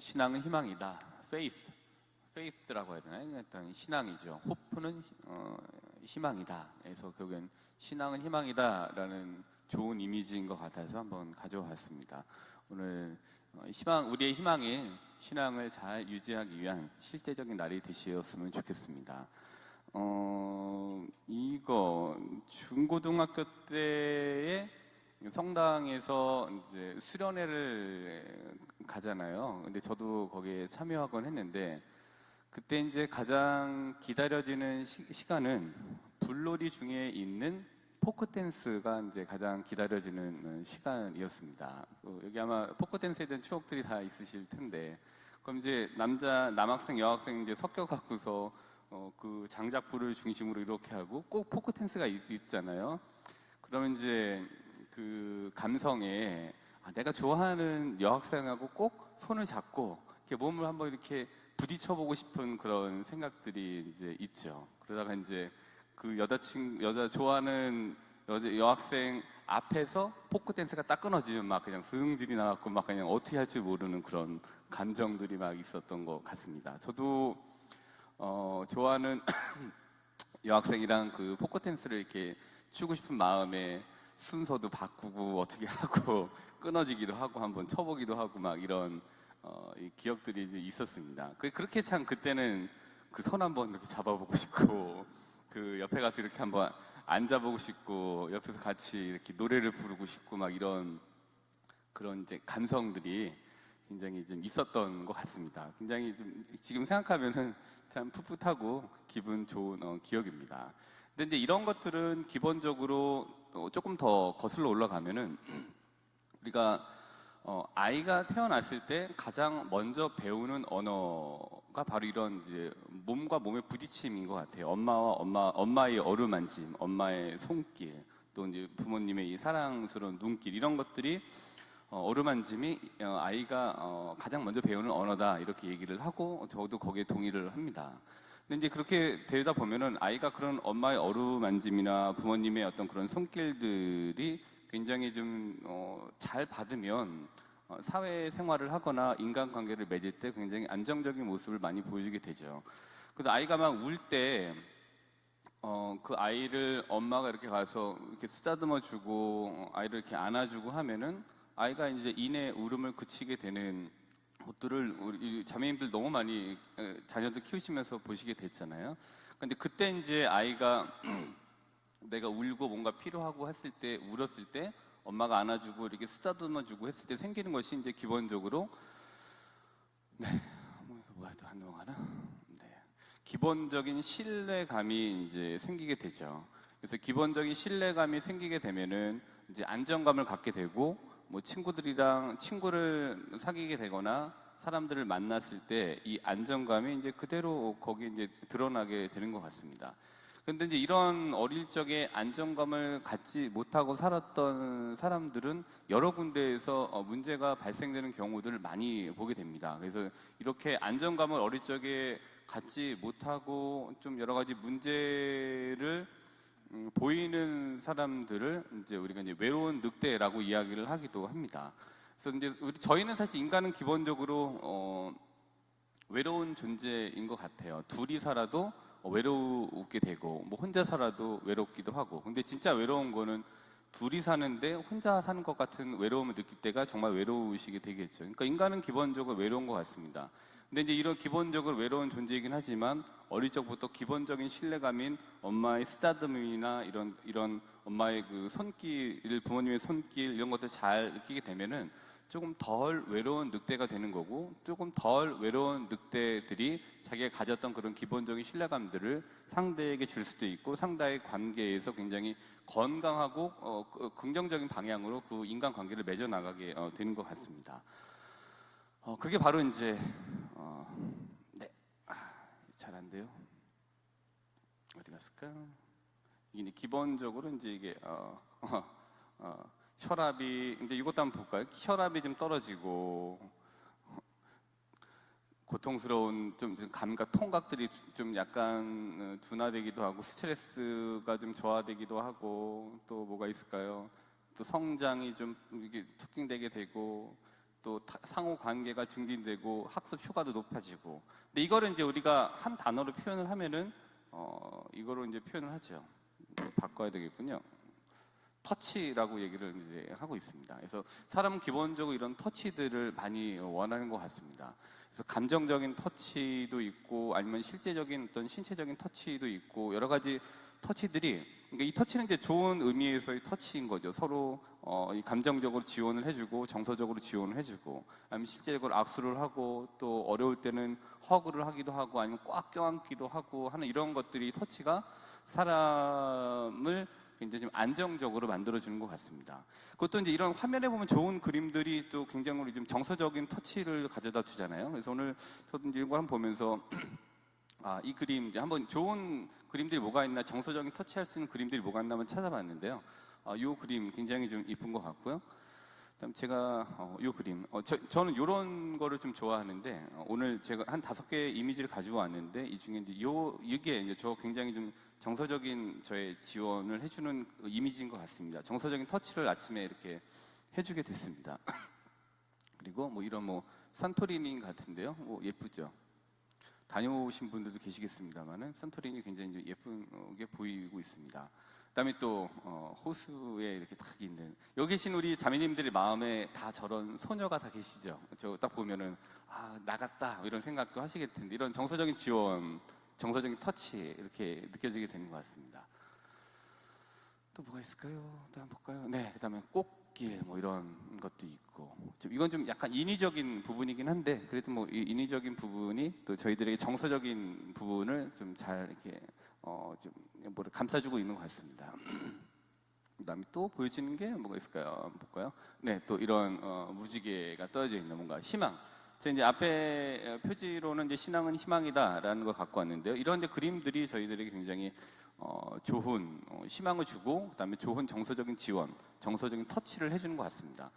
신앙은 희망이다. faith, faith라고 해야 되나요? 일단 신앙이죠. 호프는 어, 희망이다. 그래서 결국엔 신앙은 희망이다라는 좋은 이미지인 것 같아서 한번 가져왔습니다. 오늘 어, 희망, 우리의 희망인 신앙을 잘 유지하기 위한 실제적인 날이 되시었으면 좋겠습니다. 어, 이거 중고등학교 때에 성당에서 이제 수련회를 가잖아요. 근데 저도 거기에 참여하곤 했는데 그때 이제 가장 기다려지는 시, 간은 불놀이 중에 있는 포크 댄스가 이제 가장 기다려지는 시간이었습니다. 어, 여기 아마 포크 댄스에 대한 추억들이 다 있으실 텐데 그럼 이제 남자 남학생 여학생 이제 섞여 갖고서 어, 그 장작불을 중심으로 이렇게 하고 꼭 포크 댄스가 있, 있잖아요. 그러면 이제 그 감성에 아, 내가 좋아하는 여학생하고 꼭 손을 잡고 이렇게 몸을 한번 이렇게 부딪혀보고 싶은 그런 생각들이 이제 있죠. 그러다가 이제 그 여자친 여자 좋아하는 여자 여학생 앞에서 포크 댄스가 딱 끊어지면 막 그냥 승질이 나갖고 막 그냥 어떻게 할 줄 모르는 그런 감정들이 막 있었던 것 같습니다. 저도 어, 좋아하는 여학생이랑 그 포크 댄스를 이렇게 추고 싶은 마음에 순서도 바꾸고 어떻게 하고 끊어지기도 하고 한번 쳐보기도 하고 막 이런 어, 이 기억들이 있었습니다. 그- 그렇게 참 그때는 그 손 한번 이렇게 잡아보고 싶고 그 옆에 가서 이렇게 한번 앉아보고 싶고 옆에서 같이 이렇게 노래를 부르고 싶고 막 이런 그런 이제 감성들이 굉장히 좀 있었던 것 같습니다. 굉장히 좀 지금 생각하면은 참 풋풋하고 기분 좋은 어, 기억입니다. 근데 이제 이런 것들은 기본적으로 어, 조금 더 거슬러 올라가면은 우리가 어, 아이가 태어났을 때 가장 먼저 배우는 언어가 바로 이런 이제 몸과 몸의 부딪힘인 것 같아요. 엄마와 엄마, 엄마의 어루만짐, 엄마의 손길, 또 이제 부모님의 이 사랑스러운 눈길 이런 것들이 어, 어루만짐이 어, 아이가 어, 가장 먼저 배우는 언어다 이렇게 얘기를 하고 저도 거기에 동의를 합니다. 근데 이제 그렇게 되다 보면은 아이가 그런 엄마의 어루만짐이나 부모님의 어떤 그런 손길들이 굉장히 좀잘 받으면 어, 사회 생활을 하거나 인간관계를 맺을 때 굉장히 안정적인 모습을 많이 보여주게 되죠. 근데 아이가 막 울때 어, 그 아이를 엄마가 이렇게 가서 이렇게 쓰다듬어 주고 어, 아이를 이렇게 안아주고 하면은 아이가 이제 인의 울음을 그치게 되는 것들을 우리 자매님들 너무 많이 에, 자녀들 키우시면서 보시게 됐잖아요. 근데 그때 이제 아이가 내가 울고 뭔가 필요하고 했을 때 울었을 때 엄마가 안아주고 이렇게 쓰다듬어 주고 했을 때 생기는 것이 이제 기본적으로 네 뭐, 뭐야 또안 넘어가나? 네 기본적인 신뢰감이 이제 생기게 되죠. 그래서 기본적인 신뢰감이 생기게 되면은 이제 안정감을 갖게 되고 뭐 친구들이랑 친구를 사귀게 되거나 사람들을 만났을 때 이 안정감이 이제 그대로 거기에 이제 드러나게 되는 것 같습니다. 근데 이제 이런 어릴 적에 안정감을 갖지 못하고 살았던 사람들은 여러 군데에서 어, 문제가 발생되는 경우들을 많이 보게 됩니다. 그래서 이렇게 안정감을 어릴 적에 갖지 못하고 좀 여러 가지 문제를 음, 보이는 사람들을 이제 우리가 이제 외로운 늑대라고 이야기를 하기도 합니다. 그래서 이제 우리 저희는 사실 인간은 기본적으로 어, 외로운 존재인 것 같아요. 둘이 살아도 외로우게 되고 뭐 혼자 살아도 외롭기도 하고 근데 진짜 외로운 거는 둘이 사는데 혼자 사는 것 같은 외로움을 느낄 때가 정말 외로우시게 되겠죠. 그러니까 인간은 기본적으로 외로운 것 같습니다. 근데 이제 이런 기본적으로 외로운 존재이긴 하지만 어릴 적부터 기본적인 신뢰감인 엄마의 쓰다듬음이나 이런 이런 엄마의 그 손길, 부모님의 손길 이런 것들 잘 느끼게 되면은 조금 덜 외로운 늑대가 되는 거고 조금 덜 외로운 늑대들이 자기가 가졌던 그런 기본적인 신뢰감들을 상대에게 줄 수도 있고 상대의 관계에서 굉장히 건강하고 어, 그- 긍정적인 방향으로 그 인간 관계를 맺어 나가게 어, 되는 것 같습니다. 어, 그게 바로 이제 어, 네, 아, 잘 안 돼요. 갔을까? 이게 기본적으로 이제 이게 어, 어, 어, 혈압이 근데 이것도 한번 볼까요? 혈압이 좀 떨어지고 고통스러운 좀 감각 통각들이 좀 약간 어, 둔화되기도 하고 스트레스가 좀 저하되기도 하고 또 뭐가 있을까요? 또 성장이 좀 이게 촉진되게 되고 또 타- 상호 관계가 증진되고 학습 효과도 높아지고. 근데 이거를 이제 우리가 한 단어로 표현을 하면은 어 이거로 이제 표현을 하죠. 네, 바꿔야 되겠군요. 터치라고 얘기를 이제 하고 있습니다. 그래서 사람은 기본적으로 이런 터치들을 많이 원하는 것 같습니다. 그래서 감정적인 터치도 있고 아니면 실제적인 어떤 신체적인 터치도 있고 여러 가지 터치들이 그러니까 이 터치는 이제 좋은 의미에서의 터치인 거죠. 서로 어, 이 감정적으로 지원을 해주고 정서적으로 지원을 해주고 아니면 실제적으로 악수를 하고 또 어려울 때는 허그를 하기도 하고 아니면 꽉 껴안기도 하고 하는 이런 것들이 터치가 사람을 굉장히 좀 안정적으로 만들어주는 것 같습니다. 그것도 이제 이런 화면에 보면 좋은 그림들이 또 굉장히 좀 정서적인 터치를 가져다 주잖아요. 그래서 오늘 저도 이제 이걸 한번 보면서 아, 이 그림 이제 한번 좋은 그림들이 뭐가 있나 정서적인 터치할 수 있는 그림들이 뭐가 있나 한번 찾아봤는데요. 아, 이 그림 굉장히 좀 이쁜 것 같고요. 그다음 제가 어, 이 그림 어, 저, 저는 이런 거를 좀 좋아하는데 어, 오늘 제가 한 다섯 개의 이미지를 가지고 왔는데 이 중에 이제 요 이게 이제 저 굉장히 좀 정서적인 저의 지원을 해주는 그 이미지인 것 같습니다. 정서적인 터치를 아침에 이렇게 해주게 됐습니다. 그리고 뭐 이런 뭐 산토리니 같은데요. 뭐 예쁘죠. 다녀오신 분들도 계시겠습니다만은 산토리니 굉장히 좀 예쁘게 보이고 있습니다. 그다음에 또 어, 호수에 이렇게 딱 있는 여기 계신 우리 자매님들의 마음에 다 저런 소녀가 다 계시죠. 저 딱 보면은 아 나갔다 이런 생각도 하시겠 텐데 이런 정서적인 지원, 정서적인 터치 이렇게 느껴지게 되는 것 같습니다. 또 뭐가 있을까요? 또 한번 볼까요? 네, 그다음에 꽃길 뭐 이런 것도 있고 좀 이건 좀 약간 인위적인 부분이긴 한데 그래도 뭐 이 인위적인 부분이 또 저희들에게 정서적인 부분을 좀 잘 이렇게 어좀 뭐를 감싸주고 있는 것 같습니다. 그다음에 또 보여지는 게 뭐가 있을까요? 볼까요? 네, 또 이런 어, 무지개가 떠져 있는 뭔가 희망. 제가 이제 앞에 어, 표지로는 이제 신앙은 희망이다라는 걸 갖고 왔는데요. 이런 데 그림들이 저희들에게 굉장히 어, 좋은 어, 희망을 주고 그다음에 좋은 정서적인 지원, 정서적인 터치를 해주는 것 같습니다.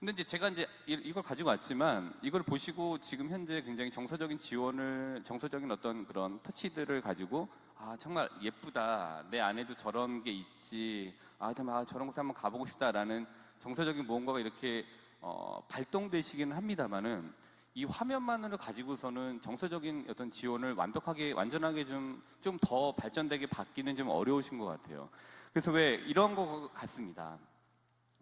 근데 이제 제가 이제 이- 이걸 가지고 왔지만 이걸 보시고 지금 현재 굉장히 정서적인 지원을 정서적인 어떤 그런 터치들을 가지고 아 정말 예쁘다 내 안에도 저런 게 있지 아 아, 저런 곳에 한번 가보고 싶다라는 정서적인 무언가가 이렇게 어, 발동되시기는 합니다만은 이 화면만으로 가지고서는 정서적인 어떤 지원을 완벽하게 완전하게 좀 좀 더 발전되게 받기는 좀 어려우신 것 같아요. 그래서 왜 이런 거 같습니다.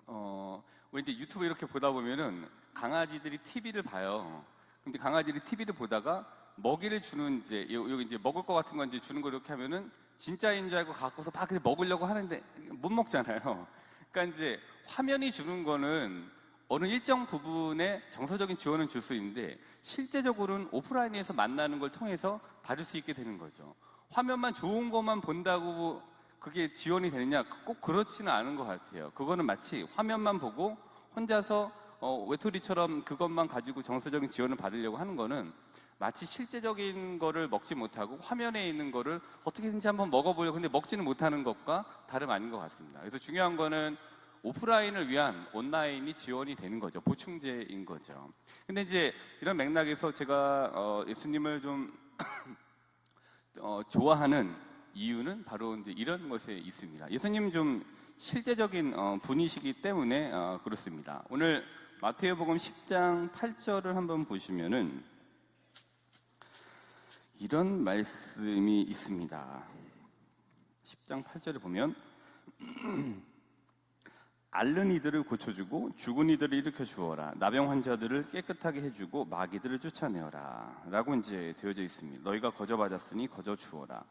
어, 왜 이제 유튜브 이렇게 보다 보면은 강아지들이 TV를 봐요. 근데 강아지들이 TV를 보다가 먹이를 주는 이제 요- 여기 이제 먹을 것 같은 건 이제 주는 거 이렇게 하면은 진짜인 줄 알고 갖고서 막 먹으려고 하는데 못 먹잖아요. 그러니까 이제 화면이 주는 거는 어느 일정 부분의 정서적인 지원은 줄 수 있는데 실제적으로는 오프라인에서 만나는 걸 통해서 받을 수 있게 되는 거죠. 화면만 좋은 것만 본다고 그게 지원이 되느냐? 꼭 그렇지는 않은 것 같아요. 그거는 마치 화면만 보고 혼자서 어, 외톨이처럼 그것만 가지고 정서적인 지원을 받으려고 하는 거는 마치 실제적인 거를 먹지 못하고 화면에 있는 거를 어떻게든지 한번 먹어보려고 근데 먹지는 못하는 것과 다름 아닌 것 같습니다. 그래서 중요한 거는 오프라인을 위한 온라인이 지원이 되는 거죠. 보충제인 거죠. 근데 이제 이런 맥락에서 제가 어, 예수님을 좀 어, 좋아하는 이유는 바로 이제 이런 것에 있습니다. 예수님 좀 실제적인 어, 분이시기 때문에 어, 그렇습니다. 오늘 마태복음 10장 8절을 한번 보시면은 이런 말씀이 있습니다. 10장 8절을 보면 앓는 이들을 고쳐주고 죽은 이들을 일으켜 주어라. 나병 환자들을 깨끗하게 해주고 마귀들을 쫓아내어라. 라고 이제 되어져 있습니다. 너희가 거저 받았으니 거저 주어라.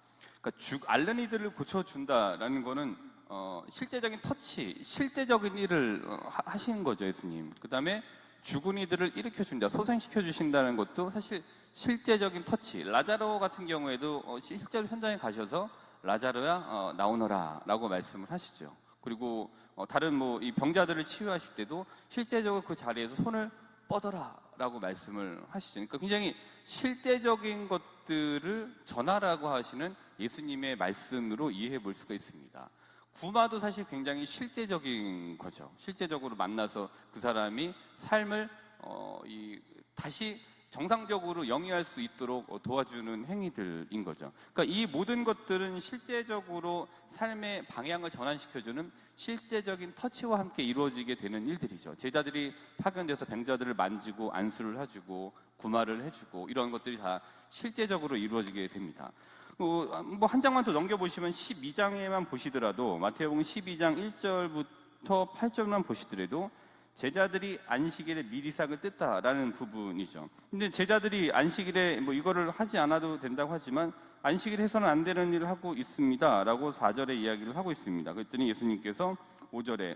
그러니까 죽 앓는 이들을 고쳐 준다라는 거는 어, 실제적인 터치 실제적인 일을 어, 하- 하시는 거죠 예수님. 그 다음에 죽은 이들을 일으켜 준다 소생시켜 주신다는 것도 사실 실제적인 터치. 라자로 같은 경우에도 어, 시- 실제로 현장에 가셔서 라자로야 어, 나오너라 라고 말씀을 하시죠 그리고 어, 다른 뭐 이 병자들을 치유하실 때도 실제적으로 그 자리에서 손을 뻗어라라고 말씀을 하시죠. 그러니까 굉장히 실제적인 것들을 전하라고 하시는 예수님의 말씀으로 이해해 볼 수가 있습니다. 구마도 사실 굉장히 실제적인 거죠. 실제적으로 만나서 그 사람이 삶을 어, 이 다시 정상적으로 영위할 수 있도록 어, 도와주는 행위들인 거죠. 그러니까 이 모든 것들은 실제적으로 삶의 방향을 전환시켜주는 실제적인 터치와 함께 이루어지게 되는 일들이죠. 제자들이 파견돼서 병자들을 만지고 안수를 해주고 구마를 해주고 이런 것들이 다 실제적으로 이루어지게 됩니다. 뭐한 장만 더 넘겨보시면 12장에만 보시더라도 마태복음 12장 1절부터 8절만 보시더라도 제자들이 안식일에 미리삭을 뜯다라는 부분이죠. 근데 제자들이 안식일에 뭐 이거를 하지 않아도 된다고 하지만 안식일 해서는 안 되는 일을 하고 있습니다라고 4절에 이야기를 하고 있습니다. 그랬더니 예수님께서 5절에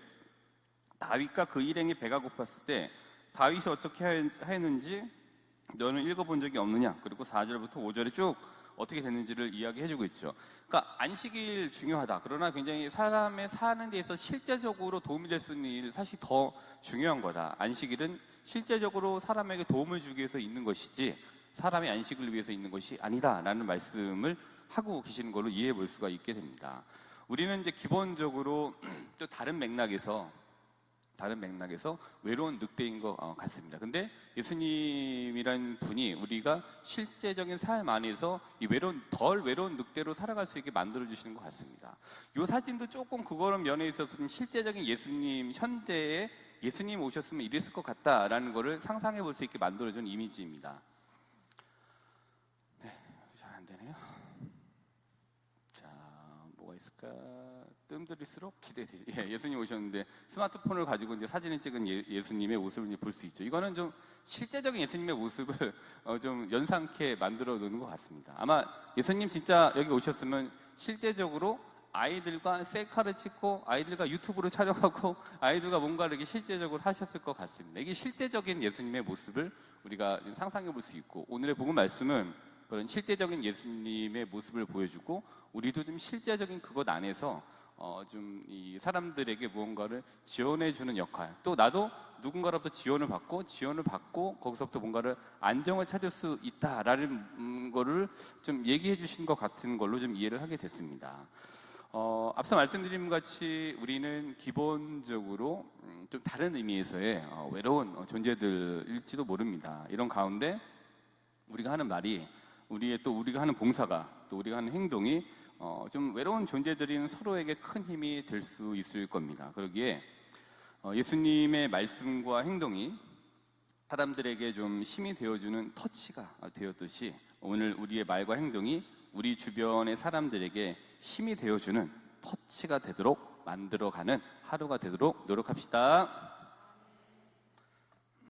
다윗과 그 일행이 배가 고팠을 때 다윗이 어떻게 하- 했는지 너는 읽어본 적이 없느냐? 그리고 4절부터 5절에 쭉 어떻게 됐는지를 이야기해주고 있죠. 그러니까 안식일 중요하다. 그러나 굉장히 사람의 사는 데에서 실제적으로 도움이 될 수 있는 일 사실 더 중요한 거다. 안식일은 실제적으로 사람에게 도움을 주기 위해서 있는 것이지 사람의 안식을 위해서 있는 것이 아니다라는 말씀을 하고 계시는 걸로 이해해 볼 수가 있게 됩니다. 우리는 이제 기본적으로 또 다른 맥락에서 다른 맥락에서 외로운 늑대인 것 어, 같습니다. 근데 예수님이란 분이 우리가 실제적인 삶 안에서 이 외로운 덜 외로운 늑대로 살아갈 수 있게 만들어 주시는 것 같습니다. 이 사진도 조금 그거는 면에 있어서 좀 실제적인 예수님 현대에 예수님 오셨으면 이랬을 것 같다라는 것을 상상해 볼 수 있게 만들어 준 이미지입니다. 네, 잘 안 되네요. 자, 뭐가 있을까? 뜸들일수록 기대되죠. 예, 예수님 오셨는데 스마트폰을 가지고 이제 사진을 찍은 예, 수님의 모습을 볼 수 있죠. 이거는 좀 실제적인 예수님의 모습을 어, 좀 연상케 만들어 놓는 것 같습니다. 아마 예수님 진짜 여기 오셨으면 실제적으로 아이들과 셀카를 찍고 아이들과 유튜브를 촬영하고 아이들과 뭔가 이렇게 실제적으로 하셨을 것 같습니다. 이게 실제적인 예수님의 모습을 우리가 상상해 볼 수 있고 오늘의 복음 말씀은 그런 실제적인 예수님의 모습을 보여주고 우리도 좀 실제적인 그것 안에서 어, 좀 이 사람들에게 무언가를 지원해 주는 역할 또 나도 누군가로부터 지원을 받고 지원을 받고 거기서부터 뭔가를 안정을 찾을 수 있다라는 음, 거를 좀 얘기해 주신 것 같은 걸로 좀 이해를 하게 됐습니다. 어, 앞서 말씀드린 것 같이 우리는 기본적으로 음, 좀 다른 의미에서의 어, 외로운 어, 존재들일지도 모릅니다. 이런 가운데 우리가 하는 말이 우리의 또 우리가 하는 봉사가 또 우리가 하는 행동이 어, 좀 외로운 존재들인 서로에게 큰 힘이 될 수 있을 겁니다. 그러기에 어, 예수님의 말씀과 행동이 사람들에게 좀 힘이 되어주는 터치가 되었듯이 오늘 우리의 말과 행동이 우리 주변의 사람들에게 힘이 되어주는 터치가 되도록 만들어가는 하루가 되도록 노력합시다.